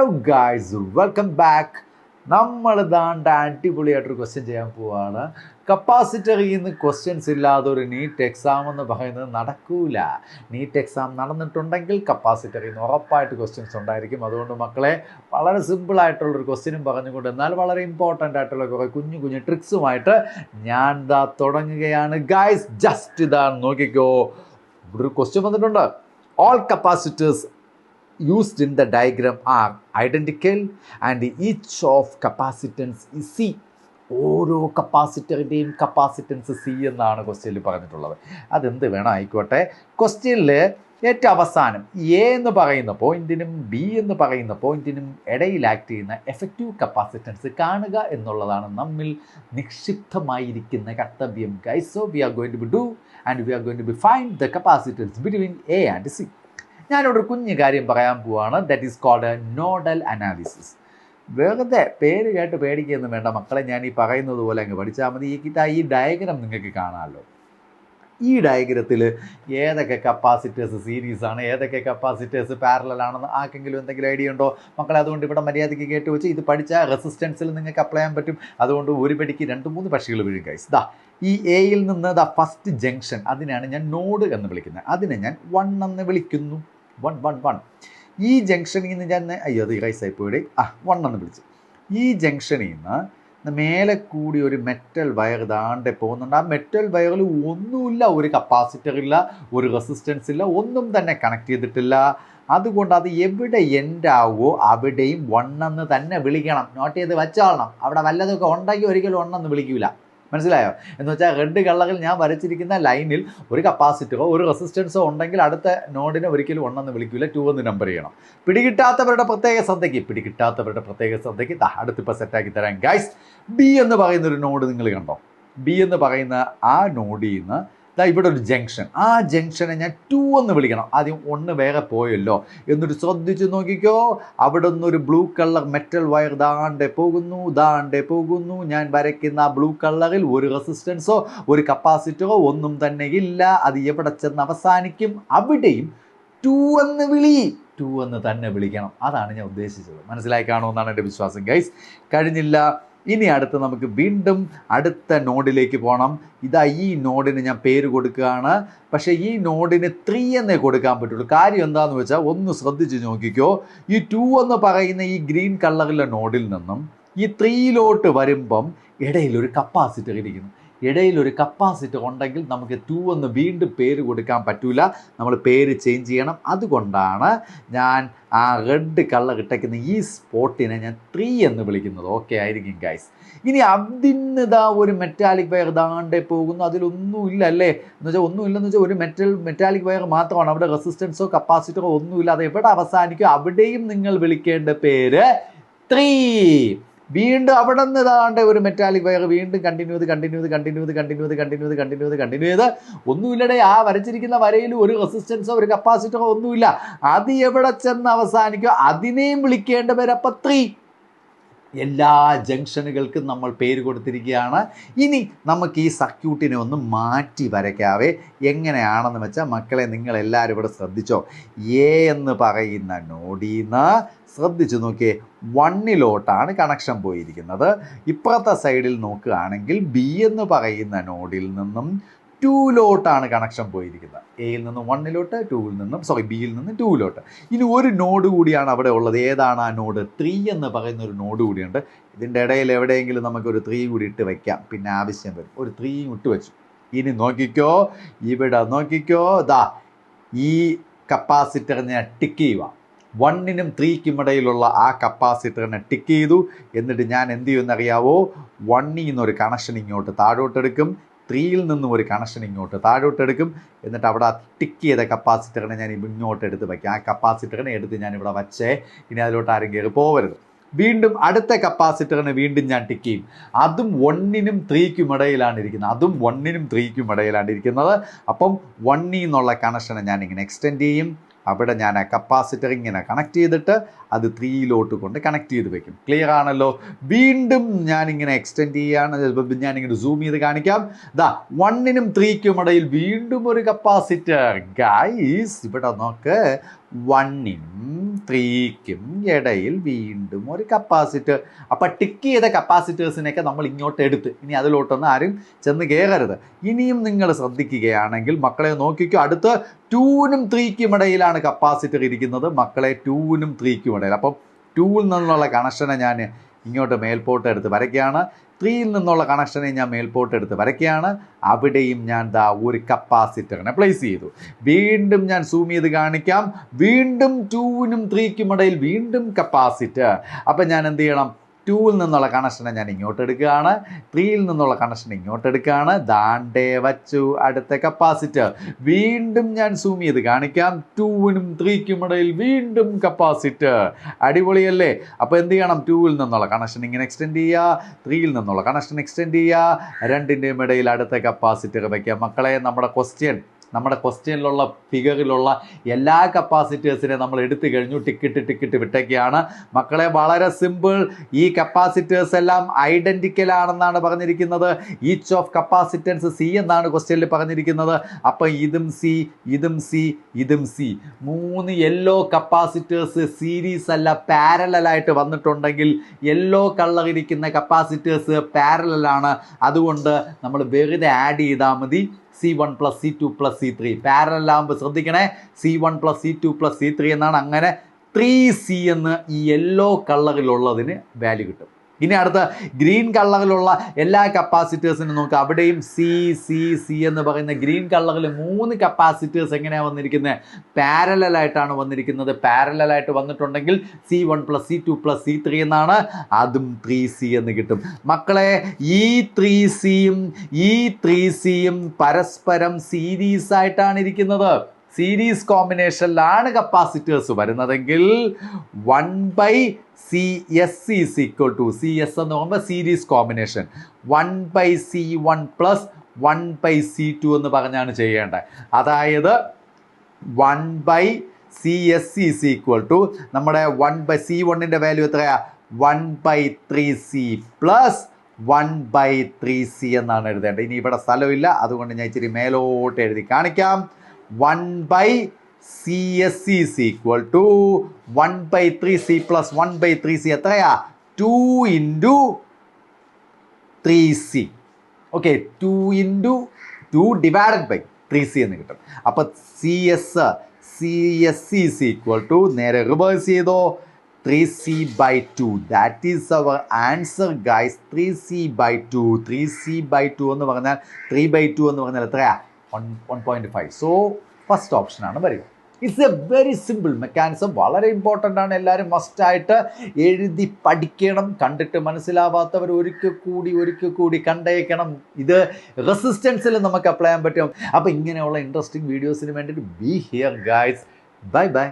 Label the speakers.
Speaker 1: Hello guys welcome back നമ്മൾ ദാണ്ട അടിപൊളിയായിട്ടൊരു question ചെയ്യാൻ പോവാണ്. കപ്പാസിറ്ററിൽ നിന്ന് ക്വസ്റ്റ്യൻസ് ഇല്ലാതെ ഒരു നീറ്റ് എക്സാം എന്ന് പറയുന്നത് നടക്കൂല. നീറ്റ് എക്സാം നടന്നിട്ടുണ്ടെങ്കിൽ കപ്പാസിറ്ററിൽ നിന്ന് ഉറപ്പായിട്ട് ക്വസ്റ്റ്യൻസ് ഉണ്ടായിരിക്കും. അതുകൊണ്ട് മക്കളെ വളരെ സിമ്പിളായിട്ടുള്ളൊരു ക്വസ്റ്റ്യനും പറഞ്ഞുകൊണ്ട് എന്നാൽ വളരെ ഇമ്പോർട്ടന്റ് ആയിട്ടുള്ള കുറേ കുഞ്ഞു കുഞ്ഞു ട്രിക്സുമായിട്ട് ഞാൻ ദാ തുടങ്ങുകയാണ്. ഗായ്സ് ജസ്റ്റ് ഇതാ നോക്കിക്കോ. ഒരു ക്വസ്റ്റ്യൻ വന്നിട്ടുണ്ട്. All capacitors used in the diagram are identical and each of capacitance is C. ഓരോ കപ്പാസിറ്ററിന്റെയും കപ്പാസിറ്റൻസ് സി എന്നാണ് ക്വസ്റ്റ്യനിൽ പറഞ്ഞിട്ടുള്ളത്. അതെന്ത് വേണം? ആയിക്കോട്ടെ. ക്വസ്റ്റ്യനിൽ ഏറ്റവും അവസാനം എ എന്ന് പറയുന്ന പോയിന്റിനും ബി എന്ന് പറയുന്ന പോയിന്റിനും ഇടയിൽ ആക്ട് ചെയ്യുന്ന എഫക്റ്റീവ് കപ്പാസിറ്റൻസ് കാണുക എന്നുള്ളതാണ് നമ്മിൽ നിക്ഷിപ്തമായിരിക്കുന്ന കർത്തവ്യം. ഗൈസോ we are going to be do and we are going to be find the capacitance between A and C ഞാനിവിടെ കുഞ്ഞു കാര്യം പറയാൻ പോവാണ്. That is called nodal analysis വെറുതെ പേര് കേട്ട് പേടിക്കുകയൊന്നും വേണ്ട. മക്കളെ ഞാൻ ഈ പറയുന്നത് പോലെ അങ്ങ് പഠിച്ചാൽ മതി. ഈ കിട്ടാ ഈ ഡയഗ്രാം നിങ്ങൾക്ക് കാണാമല്ലോ. ഈ ഡയഗ്രത്തിൽ ഏതൊക്കെ കപ്പാസിറ്റേഴ്സ് സീരീസ് ആണ് ഏതൊക്കെ കപ്പാസിറ്റേഴ്സ് പാരലൽ ആണെന്ന് ആർക്കെങ്കിലും എന്തെങ്കിലും ഐഡിയ ഉണ്ടോ? മക്കളെ അതുകൊണ്ട് ഇവിടെ മര്യാദയ്ക്ക് കേട്ട് വെച്ച് ഇത് പഠിച്ചാൽ റെസിസ്റ്റൻസിൽ നിങ്ങൾക്ക് അപ്ലൈ ചെയ്യാൻ പറ്റും. അതുകൊണ്ട് ഒരു പടിക്ക് രണ്ട് മൂന്ന് പക്ഷികൾ വീഴും കൈസ് ദാ ഈ എയിൽ നിന്ന് ദ ഫസ്റ്റ് ജംഗ്ഷൻ അതിനാണ് ഞാൻ നോഡ് എന്ന് വിളിക്കുന്നത്. അതിനെ ഞാൻ വൺ എന്ന് വിളിക്കുന്നു. വൺ വൺ വൺ ഈ ജംഗ്ഷനിൽ നിന്ന് ഞാൻ അയ്യോ അത് റൈസായി പോയി. ആ വൺ എന്ന് വിളിച്ചു. ഈ ജംഗ്ഷനിൽ നിന്ന് മേലെ കൂടി ഒരു മെറ്റൽ വയർ ദാണ്ടെ പോകുന്നുണ്ട്. ആ മെറ്റൽ വയറിൽ ഒന്നുമില്ല ഒരു കപ്പാസിറ്റർ ഇല്ല ഒരു റെസിസ്റ്റൻസ് ഇല്ല ഒന്നും തന്നെ കണക്ട് ചെയ്തിട്ടില്ല. അതുകൊണ്ട് അത് എവിടെ എൻഡാവോ അവിടെയും വണ്ണെന്ന് തന്നെ വിളിക്കണം. നോട്ട് ചെയ്ത് വെച്ചോളണം. അവിടെ വല്ലതൊക്കെ ഉണ്ടെങ്കിൽ ഒരിക്കലും ഒന്നെന്ന് വിളിക്കൂല. മനസ്സിലായോ? എന്ന് വെച്ചാൽ റെഡ് കളറിൽ ഞാൻ വരച്ചിരിക്കുന്ന ലൈനിൽ ഒരു കപ്പാസിറ്ററോ ഒരു റെസിസ്റ്റൻസോ ഉണ്ടെങ്കിൽ അടുത്ത നോഡിനെ ഒരിക്കലും ഒന്നെന്ന് വിളിക്കില്ല ടു എന്ന് നമ്പർ ചെയ്യണം. പിടികിട്ടാത്തവരുടെ പ്രത്യേക ശ്രദ്ധയ്ക്ക് പിടികിട്ടാത്തവരുടെ പ്രത്യേക ശ്രദ്ധയ്ക്ക് അടുത്തിപ്പോൾ സെറ്റാക്കി തരാം ഗൈസ് ബി എന്ന് പറയുന്ന ഒരു നോഡ് നിങ്ങൾ കണ്ടോ? ബി എന്ന് പറയുന്ന ആ നോഡിൽ നിന്ന് ഇവിടെ ഒരു ജംഗ്ഷൻ. ആ ജംഗ്ഷനെ ഞാൻ ടു എന്ന് വിളിക്കണം. ആദ്യം ഒന്ന് വേറെ പോയല്ലോ. എന്നിട്ട് ശ്രദ്ധിച്ച് നോക്കിക്കോ. അവിടെ ഒരു ബ്ലൂ കളർ മെറ്റൽ വയർ ദാണ്ടെ പോകുന്നു ദാണ്ടെ പോകുന്നു. ഞാൻ വരയ്ക്കുന്ന ആ ബ്ലൂ കളറിൽ ഒരു റെസിസ്റ്റൻസോ ഒരു കപ്പാസിറ്ററോ ഒന്നും തന്നെ ഇല്ല. അത് എവിടെ ചെന്ന് അവസാനിക്കും? അവിടെയും. ടു എന്ന് വിളി. ടു എന്ന് തന്നെ വിളിക്കണം. അതാണ് ഞാൻ ഉദ്ദേശിച്ചത്. മനസ്സിലായി കാണുമെന്നാണ് എന്റെ വിശ്വാസം. ഗൈസ് കഴിഞ്ഞില്ല. ഇനി അടുത്ത് നമുക്ക് വീണ്ടും അടുത്ത നോഡിലേക്ക് പോകണം ഇതാ ഈ നോഡിന് ഞാൻ പേര് കൊടുക്കുകയാണ്. പക്ഷേ ഈ നോഡിന് ത്രീ എന്നേ കൊടുക്കാൻ പറ്റുള്ളൂ. കാര്യം എന്താണെന്ന് വെച്ചാൽ ഒന്ന് ശ്രദ്ധിച്ച് നോക്കിക്കോ. ഈ ടു എന്ന് പറയുന്ന ഈ ഗ്രീൻ കളറിലെ നോഡിൽ നിന്നും ഈ ത്രീയിലോട്ട് വരുമ്പം ഇടയിൽ ഒരു കപ്പാസിറ്റർ ഇരിക്കുന്നു. ഇടയിൽ ഒരു കപ്പാസിറ്റർ ഉണ്ടെങ്കിൽ നമുക്ക് ടു എന്ന് വീണ്ടും പേര് കൊടുക്കാൻ പറ്റൂല. നമ്മൾ പേര് ചേഞ്ച് ചെയ്യണം. അതുകൊണ്ടാണ് ഞാൻ ആ റെഡ് കളർ ഇട്ടയ്ക്കുന്ന ഈ സ്പോട്ടിനെ ഞാൻ ത്രീ എന്ന് വിളിക്കുന്നത്. ഓക്കെ ആയിരിക്കും ഗൈസ് ഇനി അതിന്നതാ ഒരു മെറ്റാലിക് വയർ ദാണ്ടേ പോകുന്നു. അതിലൊന്നുമില്ല അല്ലേ? എന്ന് വെച്ചാൽ ഒന്നുമില്ലെന്ന് വെച്ചാൽ ഒരു മെറ്റൽ മെറ്റാലിക് വയർ മാത്രമാണ്. അവിടെ റെസിസ്റ്റൻസോ കപ്പാസിറ്ററോ ഒന്നുമില്ല. അത് എവിടെ അവസാനിക്കും? അവിടെയും നിങ്ങൾ വിളിക്കേണ്ട പേര് ത്രീ വീണ്ടും അവിടെ നിന്ന് ഇതാണ്ട് ഒരു മെറ്റാലിക് വയർ വീണ്ടും കണ്ടിന്യൂ ചെയ്ത് കണ്ടിന്യൂ ചെയ്ത് കണ്ടിന്യൂ ചെയ്ത് കണ്ടിന്യൂ ചെയ്ത് കണ്ടിന്യൂ ചെയ്ത് കണ്ടിന്യൂ ചെയ്ത് കണ്ടിന്യൂ ചെയ്ത്. ഒന്നുമില്ലടേ ആ വരച്ചിരിക്കുന്ന വരയിൽ ഒരു റെസിസ്റ്റൻസോ ഒരു കപ്പാസിറ്ററോ ഒന്നുമില്ല. അത് എവിടെ ചെന്ന് അവസാനിക്കോ? അതിനെയും വിളിക്കേണ്ട പേരപ്പം ത്രീ. എല്ലാ ജംഗ്ഷനുകൾക്കും നമ്മൾ പേര് കൊടുത്തിരിക്കുകയാണ്. ഇനി നമുക്ക് ഈ സർക്യൂട്ടിനെ ഒന്ന് മാറ്റി വരയ്ക്കാവേ. എങ്ങനെയാണെന്ന് വെച്ചാൽ മക്കളെ നിങ്ങളെല്ലാവരും ഇവിടെ ശ്രദ്ധിച്ചോ? എ എന്ന് പറയുന്ന നോഡീന്ന് ശ്രദ്ധിച്ചു നോക്കിയേ വണ്ണിലോട്ടാണ് കണക്ഷൻ പോയിരിക്കുന്നത്. ഇപ്പുറത്തെ സൈഡിൽ നോക്കുകയാണെങ്കിൽ ബി എന്ന് പറയുന്ന നോഡിൽ നിന്നും ടൂലോട്ടാണ് കണക്ഷൻ പോയിരിക്കുന്നത്. എയിൽ നിന്ന് വണ്ണിലോട്ട് ടൂവിൽ നിന്നും സോറി ബിയിൽ നിന്ന് ടൂവിലോട്ട് ഇനി ഒരു നോഡ് കൂടിയാണ് അവിടെ ഉള്ളത്. ഏതാണ് ആ നോഡ് ത്രീ എന്ന് പറയുന്ന ഒരു നോഡ് കൂടിയുണ്ട്. ഇതിന്റെ ഇടയിൽ എവിടെയെങ്കിലും നമുക്കൊരു ത്രീ കൂടി ഇട്ട് വയ്ക്കാം പിന്നെ ആവശ്യം വരും. ഒരു ത്രീയും ഇട്ട് വെച്ചു. ഇനി നോക്കിക്കോ. ഇവിടെ നോക്കിക്കോ. ദാ ഈ കപ്പാസിറ്ററിനെ ടിക്ക് ചെയ്യുക. വണ്ണിനും ത്രീക്കും ഇടയിലുള്ള ആ കപ്പാസിറ്ററിനെ ടിക്ക് ചെയ്തു. എന്നിട്ട് ഞാൻ എന്ത് ചെയ്യുമെന്നറിയാവോ വണ്ണിൽ നിന്നൊരു കണക്ഷൻ ഇങ്ങോട്ട് താഴോട്ടെടുക്കും ത്രീയിൽ നിന്നും ഒരു കണക്ഷൻ ഇങ്ങോട്ട് താഴോട്ടെടുക്കും എന്നിട്ട് അവിടെ ടിക്ക് ചെയ്ത കപ്പാസിറ്ററിനെ ഞാൻ ഇങ്ങോട്ട് എടുത്ത് വയ്ക്കാം. ആ കപ്പാസിറ്ററിനെ എടുത്ത് ഞാൻ ഇവിടെ വച്ചേ. ഇനി അതിലോട്ട് ആരും കയറി പോകരുത് വീണ്ടും അടുത്ത കപ്പാസിറ്ററിന് വീണ്ടും ഞാൻ ടിക്ക് ചെയ്യും. അതും വണ്ണിനും ത്രീക്കും ഇടയിലാണ് ഇരിക്കുന്നത്. അതും വണ്ണിനും ത്രീക്കും ഇടയിലാണ് ഇരിക്കുന്നത്. അപ്പം വണ്ണിൽ നിന്നുള്ള കണക്ഷനെ ഞാൻ ഇങ്ങനെ എക്സ്റ്റെൻഡ് ചെയ്യും. അവിടെ ഞാൻ കപ്പാസിറ്റർ ഇങ്ങനെ കണക്ട് ചെയ്തിട്ട് അത് ത്രീയിലോട്ട് കൊണ്ട് കണക്ട് ചെയ്ത് വെക്കും. ക്ലിയർ ആണല്ലോ? വീണ്ടും ഞാനിങ്ങനെ എക്സ്റ്റെൻഡ് ചെയ്യാണ്. ചിലപ്പോൾ ഞാനിങ്ങനെ സൂം ചെയ്ത് കാണിക്കാം. ദാ വണ്ണിനും ത്രീക്കും ഇടയിൽ വീണ്ടും ഒരു കപ്പാസിറ്റർ ഗൈസ് ഇവിടെ നോക്ക്. വണ്ണിനും ത്രീക്കും ഇടയിൽ വീണ്ടും ഒരു കപ്പാസിറ്റർ. അപ്പം ടിക്ക് ചെയ്ത കപ്പാസിറ്റേഴ്സിനെയൊക്കെ നമ്മൾ ഇങ്ങോട്ട് എടുത്ത്. ഇനി അതിലോട്ടൊന്നും ആരും ചെന്ന് കയറരുത് ഇനിയും നിങ്ങൾ ശ്രദ്ധിക്കുകയാണെങ്കിൽ മക്കളെ നോക്കിക്കോ അടുത്ത് ടൂനും ത്രീക്കും ഇടയിലാണ് കപ്പാസിറ്റർ ഇരിക്കുന്നത്. മക്കളെ ടൂനും ത്രീക്കും ഇടയിൽ. അപ്പം ടൂവിൽ നിന്നുള്ള കണക്ഷനെ ഞാൻ ഇങ്ങോട്ട് മേൽപോട്ട് എടുത്ത് വരയ്ക്കുകയാണ്. ത്രീയിൽ നിന്നുള്ള കണക്ഷനെ ഞാൻ മേൽപോട്ട് എടുത്ത് വരയ്ക്കുകയാണ്. അവിടെയും ഞാൻ ദാ ഒരു കപ്പാസിറ്ററിനെ പ്ലേസ് ചെയ്തു. വീണ്ടും ഞാൻ സൂം ചെയ്ത് കാണിക്കാം. വീണ്ടും ടൂവിനും ത്രീക്കും ഇടയിൽ വീണ്ടും കപ്പാസിറ്റർ അപ്പം ഞാൻ എന്ത് ചെയ്യണം? ടൂവിൽ നിന്നുള്ള കണക്ഷനെ ഞാൻ ഇങ്ങോട്ട് എടുക്കുകയാണ്. ത്രീയിൽ നിന്നുള്ള കണക്ഷൻ ഇങ്ങോട്ട് എടുക്കുകയാണ്. ദാണ്ടേ വച്ചു. അടുത്ത കപ്പാസിറ്റർ വീണ്ടും ഞാൻ സൂം ചെയ്ത് കാണിക്കാം. ടൂവിനും ത്രീക്കും ഇടയിൽ വീണ്ടും കപ്പാസിറ്റർ അടിപൊളിയല്ലേ? അപ്പോൾ എന്ത് ചെയ്യണം? ടൂവിൽ നിന്നുള്ള കണക്ഷൻ ഇങ്ങനെ എക്സ്റ്റെൻഡ് ചെയ്യുക. ത്രീയിൽ നിന്നുള്ള കണക്ഷൻ എക്സ്റ്റെൻഡ് ചെയ്യുക. രണ്ടിന്റെയും ഇടയിൽ അടുത്ത കപ്പാസിറ്റർ വയ്ക്കുക മക്കളെ നമ്മുടെ ക്വസ്റ്റ്യൻ നമ്മുടെ ക്വസ്റ്റ്യനിലുള്ള ഫിഗറിലുള്ള എല്ലാ കപ്പാസിറ്റേഴ്സിനെ നമ്മൾ എടുത്തു കഴിഞ്ഞു. ടിക്കറ്റ് ടിക്കറ്റ് വിട്ടൊക്കെയാണ് മക്കളെ വളരെ സിമ്പിൾ ഈ കപ്പാസിറ്റേഴ്സ് എല്ലാം ഐഡന്റിക്കൽ ആണെന്നാണ് പറഞ്ഞിരിക്കുന്നത്. ഈച്ച് ഓഫ് കപ്പാസിറ്റൻസ് സി എന്നാണ് ക്വസ്റ്റ്യനിൽ പറഞ്ഞിരിക്കുന്നത്. അപ്പം ഇതും സി ഇതും സി ഇതും സി മൂന്ന് യെല്ലോ കപ്പാസിറ്റേഴ്സ് സീരീസ് അല്ല പാരലായിട്ട് വന്നിട്ടുണ്ടെങ്കിൽ യെല്ലോ കളറിരിക്കുന്ന കപ്പാസിറ്റേഴ്സ് പാരലാണ് അതുകൊണ്ട് നമ്മൾ വെറുതെ ആഡ് ചെയ്താൽ മതി. C one plus C two plus C three പാരലാകുമ്പോൾ ശ്രദ്ധിക്കണേ. C one plus C two plus C three എന്നാണ് അങ്ങനെ ത്രീ സി എന്ന് ഈ യെല്ലോ കളറിലുള്ളതിന് വാല്യൂ കിട്ടും. ഇനി അടുത്ത ഗ്രീൻ കളറിലുള്ള എല്ലാ കപ്പാസിറ്റേഴ്സിനും നോക്കുക അവിടെയും സി സി സി എന്ന് പറയുന്ന ഗ്രീൻ കളറിൽ മൂന്ന് കപ്പാസിറ്റേഴ്സ് എങ്ങനെയാണ് വന്നിരിക്കുന്നത് പാരലായിട്ടാണ് വന്നിരിക്കുന്നത്. പാരലായിട്ട് വന്നിട്ടുണ്ടെങ്കിൽ C one plus C two plus C three എന്നാണ് അതും ത്രീ സി എന്ന് കിട്ടും. മക്കളെ ഈ ത്രീ സിയും ഈ ത്രീ സിയും പരസ്പരം സീരീസ് ആയിട്ടാണ് ഇരിക്കുന്നത്. സീരീസ് കോമ്പിനേഷനിലാണ് കപ്പാസിറ്റേഴ്സ് വരുന്നതെങ്കിൽ one by C S is equal to C S എന്ന് പറയുമ്പോൾ series combination. One by C one plus one by C two എന്ന് പറഞ്ഞാണ് ചെയ്യേണ്ടത്. അതായത് one by C S is equal to നമ്മുടെ വൺ ബൈ സി വണ്ണിന്റെ value എത്രയാണ് one by three C plus one by three C എന്നാണ് എഴുതേണ്ടത്. ഇനി ഇവിടെ സ്ഥലമില്ല. അതുകൊണ്ട് ഞാൻ ഇച്ചിരി മേലോട്ട് എഴുതി കാണിക്കാം. One by C S C is equal to one by three C plus one by three C എത്രയാ? Two into three C okay two into two divided by three C എന്ന് കിട്ടും. അപ്പോൾ C S C S C is equal to നേരെ reverse ചെയ്തോ? Three C by two that is our answer guys three C by two three C by two എന്ന് പറഞ്ഞാൽ three by two എന്ന് പറഞ്ഞാൽ എത്രയാ? One one point five so first ഓപ്ഷനാണ് വരിക. It's a very simple mechanism വളരെ important ആണ്. എല്ലാവരും മസ്റ്റായിട്ട് എഴുതി പഠിക്കണം. കണ്ടിട്ട് മനസ്സിലാവാത്തവർ ഒരിക്കൽ കൂടി ഒരിക്കൽ കൂടി കണ്ടേക്കണം. ഇത് റെസിസ്റ്റൻസിൽ നമുക്ക് അപ്ലൈ ചെയ്യാൻ പറ്റും. അപ്പോൾ ഇങ്ങനെയുള്ള ഇൻട്രസ്റ്റിംഗ് വീഡിയോസിന് വേണ്ടിയിട്ട് be here guys bye bye